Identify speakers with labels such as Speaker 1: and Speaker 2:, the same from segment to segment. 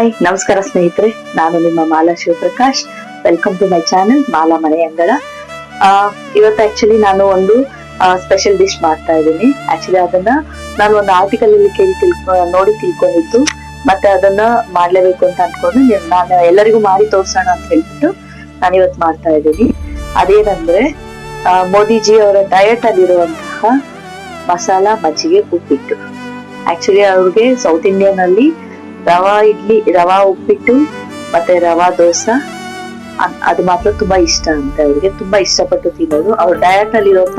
Speaker 1: Hi, ನಮಸ್ಕಾರ ಸ್ನೇಹಿತರೆ. ನಾನು ನಿಮ್ಮ Mala Shivaprakash. Welcome to my channel Mala Mane Angala ಇವತ್ತು ಆಕ್ಚುಲಿ ನಾನು ಒಂದು ಸ್ಪೆಷಲ್ ಡಿಶ್ ಮಾಡ್ತಾ ಇದ್ದೀನಿ. ಆಕ್ಚುಲಿ ಅದನ್ನ ನಾನು ಒಂದು ಆರ್ಟಿಕಲ್ ಅಲ್ಲಿ ಕೇಳಿ ತಿಳ್ಕೊ, ನೋಡಿ ತಿಳ್ಕೊಂಡಿದ್ದು. ಮತ್ತೆ ಅದನ್ನ ಮಾಡ್ಲೇಬೇಕು ಅಂತ ಅನ್ಕೊಂಡು ನಾನು ಎಲ್ಲರಿಗೂ ಮಾಡಿ ತೋರ್ಸೋಣ ಅಂತ ಹೇಳ್ಬಿಟ್ಟು ನಾನು ಇವತ್ತು ಮಾಡ್ತಾ ಇದ್ದೀನಿ. ಅದೇನಂದ್ರೆ ಮೋದಿಜಿ ಅವರ ಡಯಟ್ ಅಲ್ಲಿರುವಂತಹ ಮಸಾಲಾ ಮಜ್ಜಿಗೆ ಉಪ್ಪಿಟ್ಟು. ಆಕ್ಚುಲಿ ಅವ್ರಿಗೆ ಸೌತ್ ಇಂಡಿಯನ್ ಅಲ್ಲಿ ರವಾ ಇಡ್ಲಿ, ರವಾ ಉಪ್ಪಿಟ್ಟು, ಮತ್ತೆ ರವಾ ದೋಸೆ. ಅದ್- ಮಾತ್ರ ತುಂಬಾ ಇಷ್ಟ ಅಂತ ಅವ್ರಿಗೆ. ತುಂಬಾ ಇಷ್ಟಪಟ್ಟು ತಿನ್ನೋದು. ಅವ್ರ ಡಯಟ್ ಅಲ್ಲಿ ಇರುವಂತ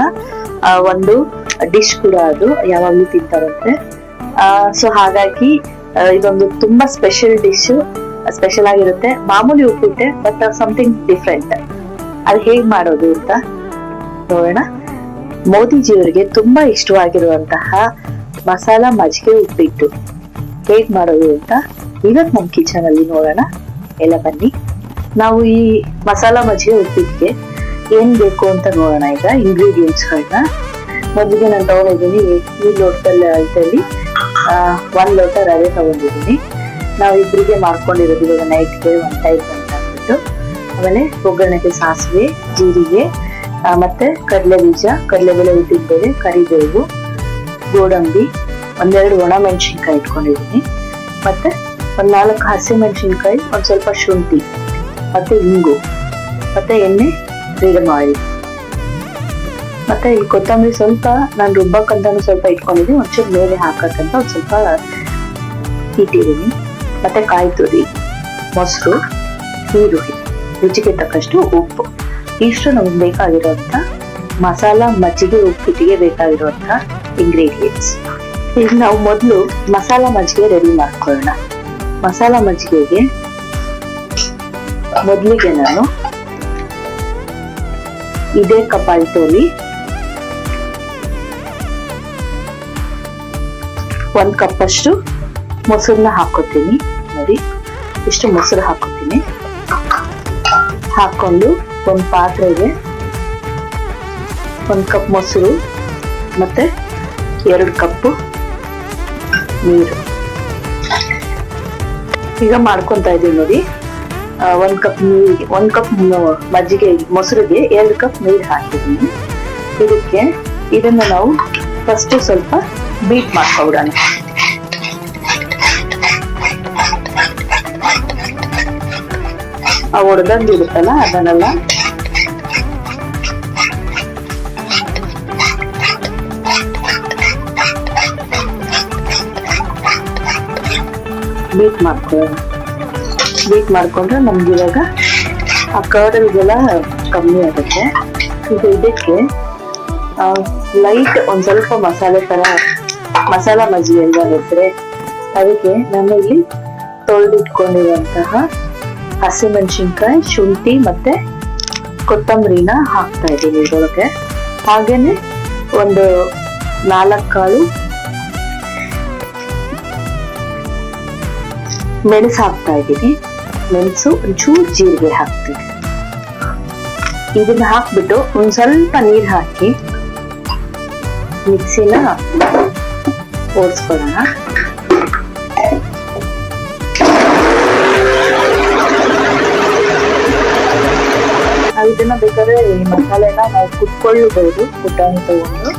Speaker 1: ಒಂದು ಡಿಶ್ ಕೂಡ ಅದು. ಯಾವಾಗ್ಲೂ ತಿಂತಾರಂತೆ. ಸೊ ಹಾಗಾಗಿ ಇದೊಂದು ತುಂಬಾ ಸ್ಪೆಷಲ್ ಡಿಶ್ ಸ್ಪೆಷಲ್ ಆಗಿರುತ್ತೆ. ಮಾಮೂಲಿ ಉಪ್ಪಿಟ್ಟೆ ಬಟ್ ಸಮಥಿಂಗ್ ಡಿಫ್ರೆಂಟ್ ಅದು ಹೇಗ್ ಮಾಡೋದು ಅಂತ ನೋಡೋಣ. ಮೋದಿಜಿಯವರಿಗೆ ತುಂಬಾ ಇಷ್ಟವಾಗಿರುವಂತಹ ಮಸಾಲ ಮಜ್ಜಿಗೆ ಉಪ್ಪಿಟ್ಟು. ಹೇಗ್ ಮಾಡೋದು ಅಂತ ಇವತ್ತು ನಮ್ಮ ಕಿಚನ್ ಅಲ್ಲಿ ನೋಡೋಣ. ಎಲ್ಲ ಬನ್ನಿ. ನಾವು ಈ ಮಸಾಲ ಮಜ್ಜಿಗೆ ಉಪ್ಪಿಟ್ಟಿಗೆ ಏನ್ ಬೇಕು ಅಂತ ನೋಡೋಣ ಈಗ ಇಂಗ್ರೀಡಿಯೆಂಟ್ಸ್ ಗಳನ್ನ. ಮೊದಲಿಗೆ ನಾನು ತಗೊಂಡಿದ್ದೀನಿ ಈ ಲೋಟದಲ್ಲಿ ಇದರಲ್ಲಿ ಒಂದ್ ಲೋಟ ರವೆ ತಗೊಂಡಿದ್ದೀನಿ. ನಾವು ಇಬ್ಬರಿಗೆ ಮಾಡ್ಕೊಂಡಿರೋದು ಇವಾಗ ನೈಟ್ಗೆ ಒನ್ ಟೈಪ್ ಅಂತ ಅಂದ್ಬಿಟ್ಟು. ಆಮೇಲೆ ಒಗ್ಗರಣೆಗೆ ಸಾಸಿವೆ, ಜೀರಿಗೆ ಮತ್ತೆ ಕಡಲೆ ಬೀಜ ಕಡಲೆಬೇಳೆ ಉದ್ದಿನಬೇಳೆ ಕರಿಬೇವು, ಗೋಡಂಬಿ ಒಂದೆರಡು ಒಣ ಮೆಣಸಿನ್ಕಾಯಿ ಇಟ್ಕೊಂಡಿದ್ದೀನಿ. ಮತ್ತೆ ಒಂದ್ ನಾಲ್ಕು ಹಸಿ ಮೆಣಸಿನ್ಕಾಯಿ, ಒಂದ್ ಸ್ವಲ್ಪ ಶುಂಠಿ, ಮತ್ತೆ ಇಂಗು, ಮತ್ತೆ ಎಣ್ಣೆ ಫ್ರೀಡಮ್ ಆಯಿಲ್ ಮತ್ತೆ ಈ ಕೊತ್ತಂಬರಿ ಸ್ವಲ್ಪ ನಾನು ರುಬ್ಬಕ್ಕಂತಾನು ಸ್ವಲ್ಪ ಇಟ್ಕೊಂಡಿದ್ದೀನಿ. ಒಂಚೂರು ಮೇಲೆ ಹಾಕಕ್ಕಂತ ಒಂದ್ ಸ್ವಲ್ಪ ಇಟ್ಟಿದ್ದೀನಿ ಮತ್ತೆ ಕಾಯಿ ತುರಿ, ಮೊಸರು, ಈರುಳ್ಳಿ, ರುಚಿಗೆ ತಕ್ಕಷ್ಟು ಉಪ್ಪು. ಇಷ್ಟು ನಮ್ಗೆ ಬೇಕಾಗಿರುವಂತ ಮಸಾಲ ಮಜ್ಜಿಗೆ ಉಪ್ಪಿಟ್ಟಿಗೆ ಬೇಕಾಗಿರುವಂತ ಇಂಗ್ರೀಡಿಯೆಂಟ್ಸ್ ಈಗ ನಾವು ಮೊದಲು ಮಸಾಲ ಮಜ್ಜಿಗೆ ರೆಡಿ ಮಾಡ್ಕೊಳ್ಳೋಣ. ಮಸಾಲ ಮಜ್ಜಿಗೆಗೆ ಮೊದಲಿಗೆ ನಾನು ಇದೇ ಕಪಾಲ್ತೋಲಿ ಒಂದು ಕಪ್ಪಷ್ಟು ಮೊಸರನ್ನ ಹಾಕೋತೀನಿ ನೋಡಿ, ಇಷ್ಟು ಮೊಸರು ಹಾಕೋತೀನಿ ಹಾಕೊಂಡು ಒಂದು ಪಾತ್ರೆಗೆ ಒಂದು ಕಪ್ ಮೊಸರು ಮತ್ತೆ ಎರಡು ಕಪ್ಪು ನೀರು ಈಗ ಮಾಡ್ಕೊಂತ ಇದೀವಿ ನೋಡಿ. ಒಂದು ಕಪ್ ನೀರಿಗೆ, ಒಂದ್ ಕಪ್ ಮಜ್ಜಿಗೆ, ಮೊಸರಿಗೆ ಎರಡು ಕಪ್ ನೀರು ಹಾಕಿದ್ದೀನಿ. ಇದಕ್ಕೆ ಇದನ್ನ ನಾವು ಫಸ್ಟ್ ಸ್ವಲ್ಪ ಬೀಟ್ ಮಾಡ್ಕೊಬಿಡೋಣ. ಆ ಒಡೆದಂದಿರುತ್ತಲ್ಲ ಅದನ್ನೆಲ್ಲ ಬೀಟ್ ಮಾಡ್ಕೊ. ಬೀಟ್ ಮಾಡ್ಕೊಂಡ್ರೆ ನಮ್ಗೆ ಇವಾಗ ಆ ಕರ್ಡಲ್ಗೆಲ್ಲ ಕಮ್ಮಿ ಆಗುತ್ತೆ. ಈಗ ಇದಕ್ಕೆ ಲೈಟ್ ಒಂದು ಸ್ವಲ್ಪ ಮಸಾಲೆ ತರ, ಮಸಾಲ ಮಜ್ಜಿ ಎಲ್ಲ ಇದ್ರೆ ಅದಕ್ಕೆ ನಾನು ಇಲ್ಲಿ ತೊಳೆದಿಟ್ಕೊಂಡಿರುವಂತಹ ಹಸಿಮೆಣಸಿನ್ಕಾಯಿ, ಶುಂಠಿ ಮತ್ತೆ ಕೊತ್ತಂಬರಿನ ಹಾಕ್ತಾ ಇದ್ದೀನಿ ಇದೊಳಗೆ ಹಾಗೇನೆ ಒಂದು ನಾಲ್ಕು ಕಾಳು ಮೆಣಸು ಹಾಕ್ತಾ ಇದ್ದೀನಿ. ಮೆಣಸು ಒಂಚೂರು ಜೀರಿಗೆ ಹಾಕ್ತೀನಿ. ಇದನ್ನ ಹಾಕ್ಬಿಟ್ಟು ಒಂದ್ ಸ್ವಲ್ಪ ನೀರ್ ಹಾಕಿ ಮಿಕ್ಸಿನ ಓಡಿಸ್ಕೊಳ್ಳೋಣ ಇದನ್ನ ಬೇಕಾದ್ರೆ ಈ ಮಸಾಲೆನ ನಾವು ಕುಟ್ಕೊಳ್ಬಹುದು ಕುಟ್ಟಾಣಿ ತಗೊಂಡು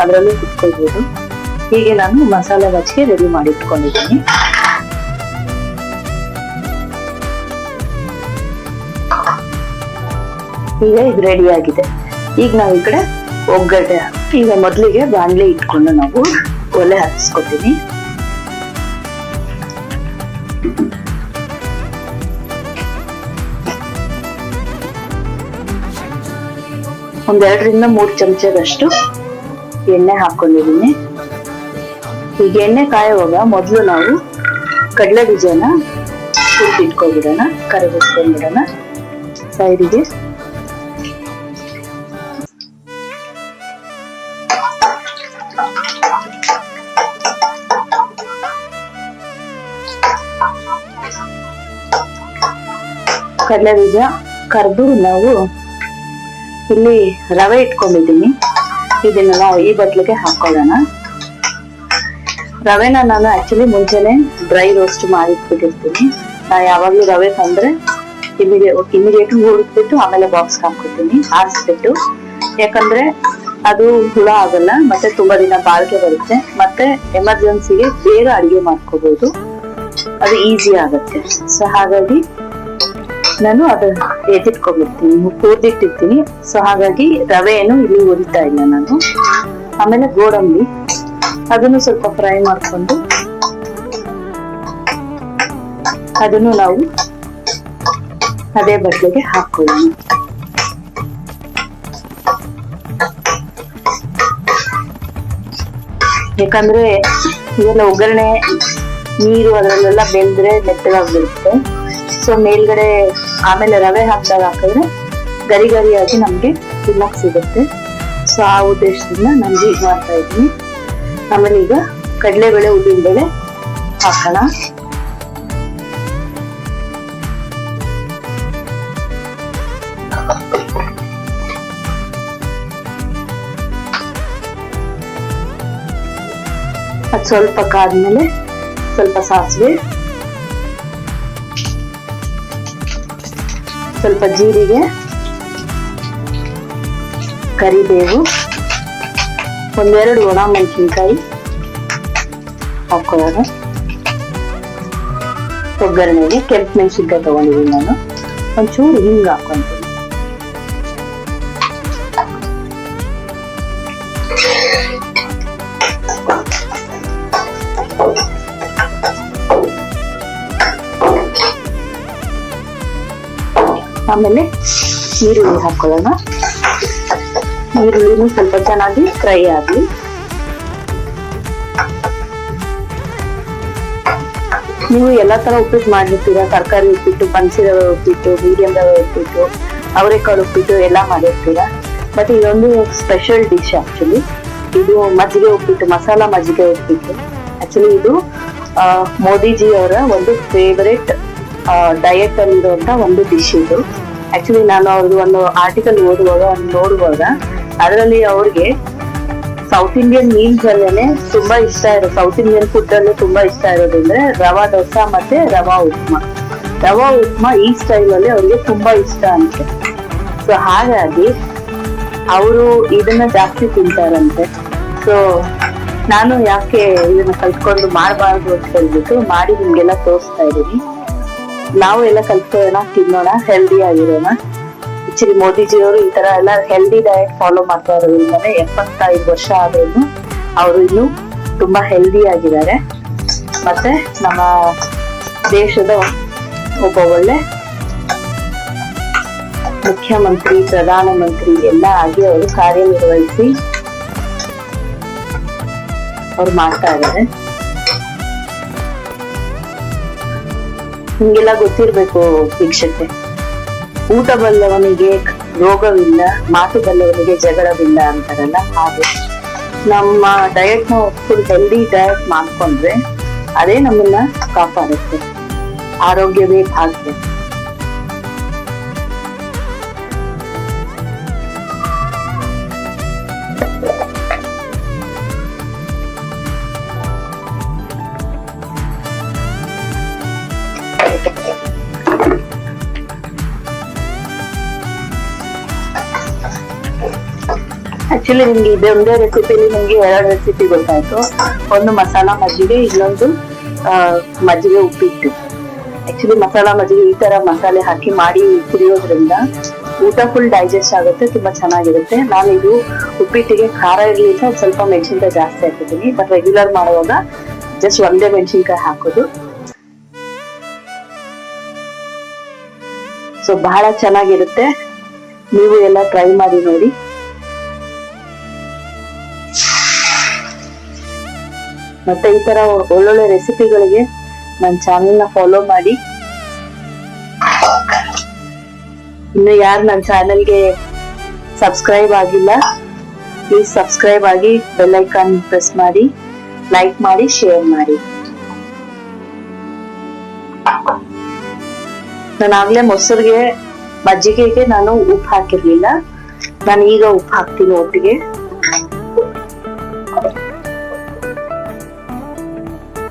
Speaker 1: ಅದರಲ್ಲೂ ಕುಟ್ಕೊಳ್ಬಹುದು ಹೀಗೆ ನಾನು ಮಸಾಲೆ ಮಜ್ಜಿಗೆ ರೆಡಿ ಮಾಡಿ ಇಟ್ಕೊಂಡಿದ್ದೀನಿ ಈಗ ಇದು ರೆಡಿ ಆಗಿದೆ. ಈಗ ನಾವು ಈ ಕಡೆ ಒಗ್ಗರಣೆ ಈಗ ಮೊದಲಿಗೆ ಬಾಣಲೆ ಇಟ್ಕೊಂಡು ನಾವು ಒಲೆ ಹಾಕಿಸ್ಕೊತೀನಿ. ಒಂದೆರಡರಿಂದ ಮೂರು ಚಮಚದಷ್ಟು ಎಣ್ಣೆ ಹಾಕೊಂಡಿದ್ದೀನಿ. ಈಗ ಎಣ್ಣೆ ಕಾಯುವಾಗ ಮೊದಲು ನಾವು ಕಡಲೆ ಬೀಜನ ಹುರಿದಿಟ್ಕೊಂಡ್ಬಿಡೋಣ ಕರಗಿಸ್ಕೊಂಡ್ಬಿಡೋಣ ಸೈಡಿಗೆ ಕಡಲೆ ಬೀಜ ಕರೆದು ನಾವು ಇಲ್ಲಿ ರವೆ ಇಟ್ಕೊಂಡಿದ್ದೀನಿ. ಇದನ್ನ ನಾವು ಈ ಬಟ್ಲಿಗೆ ಹಾಕೊಳ್ಳೋಣ. ರವೆನ ನಾನು ಆಕ್ಚುಲಿ ಮುಂಚೆನೆ ಡ್ರೈ ರೋಸ್ಟ್ ಮಾಡಿಟ್ಬಿಟ್ಟಿರ್ತೀನಿ ನಾ ಯಾವಾಗ್ಲೂ ರವೆ ತಂದ್ರೆ ಇಮಿಡಿಯೇಟ್ ಇಮಿಡಿಯೇಟ್ ಹುಡುಕ್ಬಿಟ್ಟು ಆಮೇಲೆ ಬಾಕ್ಸ್ ಹಾಕ್ಕೊತೀನಿ ಆರಿಸ್ಬಿಟ್ಟು. ಯಾಕಂದ್ರೆ ಅದು ಹುಳ ಆಗಲ್ಲ, ಮತ್ತೆ ತುಂಬಾ ದಿನ ಬಾಳಿಕೆ ಬರುತ್ತೆ. ಮತ್ತೆ ಎಮರ್ಜೆನ್ಸಿಗೆ ಬೇಗ ಅಡಿಗೆ ಮಾಡ್ಕೋಬಹುದು ಅದು ಈಸಿ ಆಗುತ್ತೆ. ಸೊ ಹಾಗಾಗಿ ನಾನು ಅದನ್ನ ಎತ್ತಿಟ್ಕೊಂಡ್ಬಿಡ್ತೀನಿ ಕೂರ್ದಿಟ್ಟಿರ್ತೀನಿ. ಸೊ ಹಾಗಾಗಿ ರವೆಯನ್ನು ಇಲ್ಲಿ ಉರಿತಾ ಇಲ್ಲ ನಾನು. ಆಮೇಲೆ ಗೋಡಂಬಿ. ಅದನ್ನು ಸ್ವಲ್ಪ ಫ್ರೈ ಮಾಡಿಕೊಂಡು ಅದನ್ನು ನಾವು ಅದೇ ಬಟ್ಟೆಗೆ ಹಾಕೊಳ್ಳೋಣ. ಯಾಕಂದ್ರೆ ಇದೆಲ್ಲ ಒಗ್ಗರಣೆ, ನೀರು ಅದರಲ್ಲೆಲ್ಲ ಬೆಂದ್ರೆ ಮೆತ್ತಗಾಗ್ಬಿಡುತ್ತೆ. ಸೊ ಮೇಲ್ಗಡೆ ಆಮೇಲೆ ರವೆ ಹಾಕಿದಾಗ ಹಾಕಿದ್ರೆ ಗರಿ ಗರಿಯಾಗಿ ನಮ್ಗೆ ತಿನ್ನಕ್ ಸಿಗುತ್ತೆ. ಸೊ ಆ ಉದ್ದೇಶದಿಂದ ನಾನು ಹೀಗೆ ಮಾಡ್ತಾ ಇದ್ದೀನಿ. ಆಮೇಲೆ ಈಗ ಕಡಲೆಬೇಳೆ ಉದ್ದಿನ ಬೇಳೆ ಹಾಕೋಣ. ಅದು ಸ್ವಲ್ಪ ಕಾದ್ಮೇಲೆ ಸ್ವಲ್ಪ ಸಾಸಿವೆ ಸ್ವಲ್ಪ ಜೀರಿಗೆ, ಕರಿಬೇವು, ಒಂದೆರಡು ಒಣ ಮೆಣಸಿನ್ಕಾಯಿ ಹಾಕೊಳ್ಳೋಣ. ಒಗ್ಗರಣೆಗೆ ಕೆಂಪು ಮೆಣಸಿನ್ಕಾಯಿ ತಗೊಂಡಿದ್ದೀನಿ ನಾನು. ಒಂಚೂರು ಹಿಂಗ ಹಾಕೊಂತೀನಿ ಆಮೇಲೆ ಈರುಳ್ಳಿ ಹಾಕೊಳ್ಳೋಣ. ಈರುಳ್ಳಿನೂ ಸ್ವಲ್ಪ ಚೆನ್ನಾಗಿ ಫ್ರೈ ಆಗಲಿ. ನೀವು ಎಲ್ಲ ತರ ಉಪ್ಪಿಟ್ಟು ಮಾಡಿರ್ತೀರಾ ತರಕಾರಿ ಉಪ್ಪಿಟ್ಟು ಪಂಚಿ ರವೆ ಉಪ್ಪಿಟ್ಟು ಮೀಡಿಯಂ ರವೆ ಉಪ್ಪಿಟ್ಟು, ಅವರೆಕಾಳು ಉಪ್ಪಿಟ್ಟು ಎಲ್ಲ ಮಾಡಿರ್ತೀರಾ? ಬಟ್ ಇದೊಂದು ಸ್ಪೆಷಲ್ ಡಿಶ್ ಆಕ್ಚುಲಿ ಇದು ಮಜ್ಜಿಗೆ ಉಪ್ಪಿಟ್ಟು, ಮಸಾಲಾ ಮಜ್ಜಿಗೆ ಉಪ್ಪಿಟ್ಟು. ಆಕ್ಚುಲಿ ಇದು ಮೋದಿಜಿ ಅವರ ಒಂದು ಫೇವರೆಟ್ ಡಯಟ್ ಇರುವಂತ ಒಂದು ಡಿಶ್ ಇದು. ಆಕ್ಚುಲಿ ನಾನು ಅವ್ರದ್ದು ಒಂದು ಆರ್ಟಿಕಲ್ ಓದುವಾಗ ನೋಡುವಾಗ ಅದರಲ್ಲಿ ಅವ್ರಿಗೆ ಸೌತ್ ಇಂಡಿಯನ್ ಮೀಲ್ಸ್ ಅಲ್ಲೇನೆ ತುಂಬಾ ಇಷ್ಟ ಇರೋ ಸೌತ್ ಇಂಡಿಯನ್ ಫುಡ್ ಅಲ್ಲಿ ತುಂಬಾ ಇಷ್ಟ ಇರೋದಂದ್ರೆ ರವಾ ದೋಸಾ ಮತ್ತೆ ರವಾ ಉಪ್ಮಾ. ರವಾ ಉಪ್ಮಾ ಈ ಸ್ಟೈಲ್ ಅಲ್ಲಿ ಅವ್ರಿಗೆ ತುಂಬಾ ಇಷ್ಟ ಅಂತೆ. ಸೊ ಹಾಗಾಗಿ ಅವರು ಇದನ್ನ ಜಾಸ್ತಿ ತಿಂತಾರಂತೆ. ಸೊ ನಾನು ಯಾಕೆ ಇದನ್ನ ಕಲ್ತ್ಕೊಂಡು ಮಾಡಬಾರ್ದು ಅಂತ ಹೇಳ್ಬಿಟ್ಟು ಮಾಡಿ ನಿಮ್ಗೆಲ್ಲ ತೋರಿಸ್ತಾ ಇದೀನಿ ನಾವು ಎಲ್ಲ ಕಲ್ತ್ಕೊಳ್ಳೋಣ ತಿನ್ನೋಣ ಹೆಲ್ದಿ ಆಗಿರೋಣ. ಆಕ್ಚುಲಿ ಮೋದಿಜಿ ಅವರು ಈ ತರ ಎಲ್ಲ ಹೆಲ್ದಿ ಡಯಟ್ ಫಾಲೋ ಮಾಡ್ತಾ ಇರೋದ್ರಿಂದ ಎಪ್ಪತ್ತೈದು ವರ್ಷ ಆದ್ರೂ ಅವರು ಇನ್ನು ತುಂಬಾ ಹೆಲ್ದಿ ಆಗಿದ್ದಾರೆ. ಮತ್ತೆ ನಮ್ಮ ದೇಶದ ಒಬ್ಬ ಒಳ್ಳೆ ಮುಖ್ಯಮಂತ್ರಿ, ಪ್ರಧಾನಮಂತ್ರಿ ಎಲ್ಲ ಆಗಿ ಅವರು ಕಾರ್ಯನಿರ್ವಹಿಸಿ ಅವ್ರು ಮಾಡ್ತಾ ಇದ್ದಾರೆ. ನಿಮ್ಗೆಲ್ಲ ಗೊತ್ತಿರ್ಬೇಕು ವೀಕ್ಷತೆ ಊಟ ಬಲ್ಲವನಿಗೆ ರೋಗವಿಲ್ಲ, ಮಾತು ಬಲ್ಲವನಿಗೆ ಜಗಳವಿಲ್ಲ ಅಂತಾರಲ್ಲ, ಹಾಗೆ. ನಮ್ಮ ಡಯಟ್ ಫುಲ್ ಹೆಲ್ದಿ ಡಯಟ್ ಮಾಡ್ಕೊಂಡ್ರೆ, ಅದೇ ನಮ್ಮನ್ನ ಕಾಪಾಡುತ್ತೆ. ಆರೋಗ್ಯವೇ ಭಾಗ್ಯ. ಆಕ್ಚುಲಿ ನಿಮ್ಗೆ ಒಂದೇ ರೆಸಿಪಿಲಿ ನಿಮ್ಗೆ ಎರಡು ರೆಸಿಪಿ ಗೊತ್ತಾಯ್ತು. ಒಂದು ಮಸಾಲಾ ಮಜ್ಜಿಗೆ, ಇನ್ನೊಂದು ಮಜ್ಜಿಗೆ ಉಪ್ಪಿಟ್ಟು. ಆಕ್ಚುಲಿ ಮಸಾಲಾ ಮಜ್ಜಿಗೆ ಈ ತರ ಮಸಾಲೆ ಹಾಕಿ ಮಾಡಿ ಕುಡಿಯೋದ್ರಿಂದ ಊಟ ಫುಲ್ ಡೈಜೆಸ್ಟ್ ಆಗುತ್ತೆ, ತುಂಬಾ ಚೆನ್ನಾಗಿರುತ್ತೆ. ನಾನು ಇದು ಉಪ್ಪಿಟ್ಟಿಗೆ ಖಾರ ಇರ್ಲಿಲ್ಲ ಸ್ವಲ್ಪ ಮೆಣಸಿನ್ಕಾಯಿ ಜಾಸ್ತಿ ಹಾಕಿದ್ದೀನಿ. ಬಟ್ ರೆಗ್ಯುಲರ್ ಮಾಡುವಾಗ ಜಸ್ಟ್ ಒಂದೇ ಮೆಣಸಿನ್ಕಾಯಿ ಹಾಕೋದು. ಸೊ ಬಹಳ ಚೆನ್ನಾಗಿರುತ್ತೆ. ನೀವು ಎಲ್ಲ ಟ್ರೈ ಮಾಡಿ ನೋಡಿ. ಮತ್ತೆ ಈ ತರ ಒಳ್ಳೊಳ್ಳೆ ರೆಸಿಪಿಗಳಿಗೆ ನನ್ನ ಚಾನೆಲ್ನ ಫಾಲೋ ಮಾಡಿ. ಇನ್ನು ಯಾರು ನನ್ನ ಚಾನೆಲ್ಗೆ ಸಬ್ಸ್ಕ್ರೈಬ್ ಆಗಿಲ್ಲ ಪ್ಲೀಸ್ ಸಬ್ಸ್ಕ್ರೈಬ್ ಆಗಿ ಬೆಲ್ ಐಕಾನ್ ಪ್ರೆಸ್ ಮಾಡಿ ಲೈಕ್ ಮಾಡಿ ಶೇರ್ ಮಾಡಿ. ನಾನು ಆಗ್ಲೇ ಮೊಸರಿಗೆ ಮಜ್ಜಿಗೆಗೆ ನಾನು ಉಪ್ಪು ಹಾಕಿರ್ಲಿಲ್ಲ. ನಾನು ಈಗ ಉಪ್ಪು ಹಾಕ್ತೀನಿ ಒಟ್ಟಿಗೆ.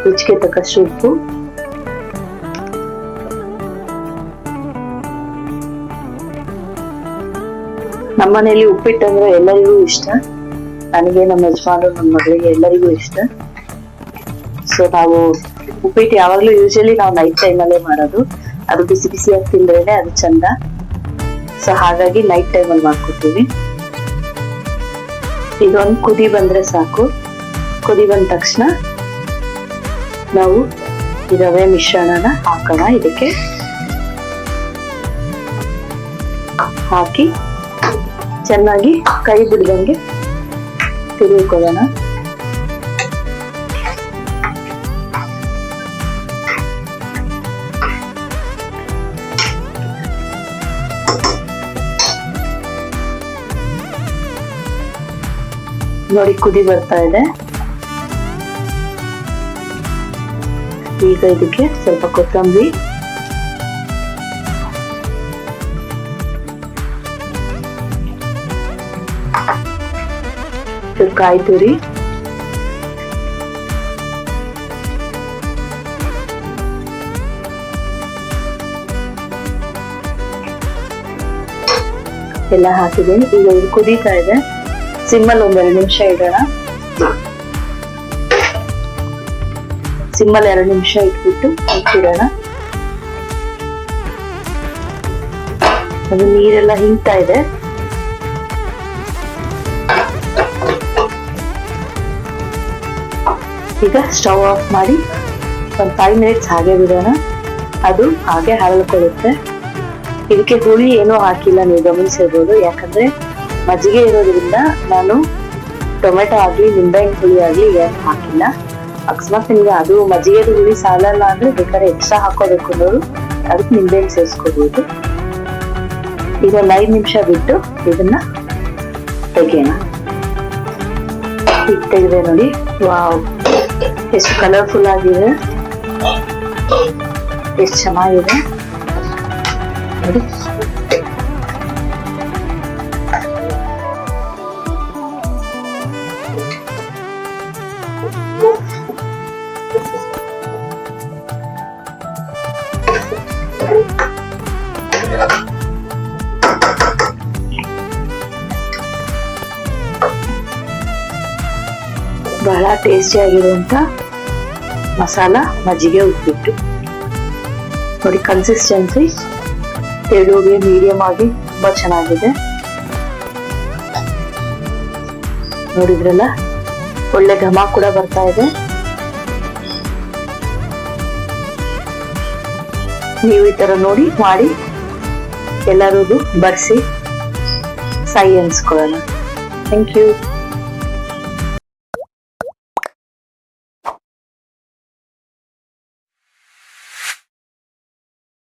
Speaker 1: ರುಚಿಗೆ ತಕ್ಕಷ್ಟು ಉಪ್ಪು ನಮ್ಮನೇಲಿ ಉಪ್ಪಿಟ್ಟು ಅಂದ್ರೆ ಎಲ್ಲರಿಗೂ ಇಷ್ಟ. ನನಗೆ ನಮ್ಮ ಯಜಮಾನರು, ನಮ್ಮ ಮಗಳಿಗೆ ಎಲ್ಲರಿಗೂ ಇಷ್ಟ. ಸೊ ನಾವು ಉಪ್ಪಿಟ್ಟು ಯಾವಾಗ್ಲೂ ಯೂಶಲಿ ನಾವು ನೈಟ್ ಟೈಮ್ ಅಲ್ಲೇ ಮಾಡೋದು. ಅದು ಬಿಸಿ ಬಿಸಿಯಾಗಿ ತಿಂದ್ರೇನೆ ಅದು ಚಂದ. ಸೊ ಹಾಗಾಗಿ ನೈಟ್ ಟೈಮ್ ಅಲ್ಲಿ ಮಾಡ್ಕೊತೀವಿ ಇದೊಂದು ಕುದಿ ಬಂದ್ರೆ ಸಾಕು. ಕುದಿ ಬಂದ ತಕ್ಷಣ ನಾವು ರವೆ ಮಿಶ್ರಣನ ಹಾಕೋಣ. ಇದಕ್ಕೆ ಹಾಕಿ ಚೆನ್ನಾಗಿ ಕೈ ಬಿಡ್ದಂಗೆ ತಿರುಗಿಕೊಳ್ಳೋಣ ನೋಡಿ ಕುದಿ ಬರ್ತಾ ಇದೆ. ಈಗ ಇದಕ್ಕೆ ಸ್ವಲ್ಪ ಕೊತ್ತಂಬರಿ. ಸ್ವಲ್ಪ ಕಾಯಿ ತುರಿ. ಎಲ್ಲ ಹಾಕಿದ್ದೀನಿ. ಈಗ ಇದು ಕುದೀತಾ ಇದೆ. ಸಿಮ್ಮಲ್ಲಿ ಒಂದೆರಡು ನಿಮಿಷ ಇಡೋಣ. ಸಿಮ್ಮಲ್ಲಿ ಎರಡು ನಿಮಿಷ ಇಟ್ಬಿಟ್ಟು ಇಟ್ಟಿಡೋಣ ಅದು ನೀರೆಲ್ಲ ಹಿಂಗ್ತಾ ಇದೆ. ಈಗ ಸ್ಟವ್ ಆಫ್ ಮಾಡಿ ಒಂದು ಫೈವ್ ಮಿನಿಟ್ಸ್ ಹಾಗೆ ಬಿಡೋಣ. ಅದು ಹಾಗೆ ಹರಳ್ಕೊಳ್ಳುತ್ತೆ. ಇದಕ್ಕೆ ಹುಳಿ ಏನೂ ಹಾಕಿಲ್ಲ, ನೀವು ಗಮನಿಸಿರ್ಬೋದು ಯಾಕಂದ್ರೆ ಮಜ್ಜಿಗೆ ಇರೋದ್ರಿಂದ ನಾನು ಟೊಮೆಟೊ ಆಗಲಿ, ನಿಂಬೆಹಣ್ಣು ಹುಳಿ ಆಗಲಿ ಏನು ಹಾಕಿಲ್ಲ. ಅಕಸ್ಮಾತ್ ನಿಮ್ಗೆ ಅದು ಮಜ್ಜಿಗೆ ಹುಳಿ ಸಾಲಲ್ಲ ಅಂದ್ರೆ ಬೇಕಾದ್ರೆ ಎಕ್ಸ್ಟ್ರಾ ಹಾಕೋಬೇಕು ನೋಡಿ ಅದಕ್ಕೆ ನಿಂಬೆಹಣ್ಣು ಸೇರಿಸ್ಕೋಬಹುದು ಈಗ ಒಂದು ಐದು ನಿಮಿಷ ಬಿಟ್ಟು ಇದನ್ನ ತೆಗೆಯೋಣ. ಈಗ ತೆಗೆದೆ ನೋಡಿ. ವಾವ್. ಎಷ್ಟು ಕಲರ್ಫುಲ್ ಆಗಿದೆ. ಎಷ್ಟು ಚೆನ್ನಾಗಿದೆ. ನೋಡಿ. ಬಹಳ ಟೇಸ್ಟಿ ಆಗಿರುವಂತ ಮಸಾಲ ಮಜ್ಜಿಗೆ ಉಪ್ಪಿಟ್ಟು. ನೋಡಿ ಕನ್ಸಿಸ್ಟೆನ್ಸಿ ತೆಳುಗೆ ಮೀಡಿಯಂ ಆಗಿ ತುಂಬಾ ಚೆನ್ನಾಗಿದೆ. ನೋಡಿದ್ರಲ್ಲ ಒಳ್ಳೆ ಘಮ ಕೂಡ ಬರ್ತಾ ಇದೆ. ನೀವು ಈ ತರ ನೋಡಿ ಮಾಡಿ ಎಲ್ಲರಿಗೂ ಬರ್ಸಿ ಸೈ ಅನ್ಸ್ಕೊಳ್ಳೋಣ. Thank you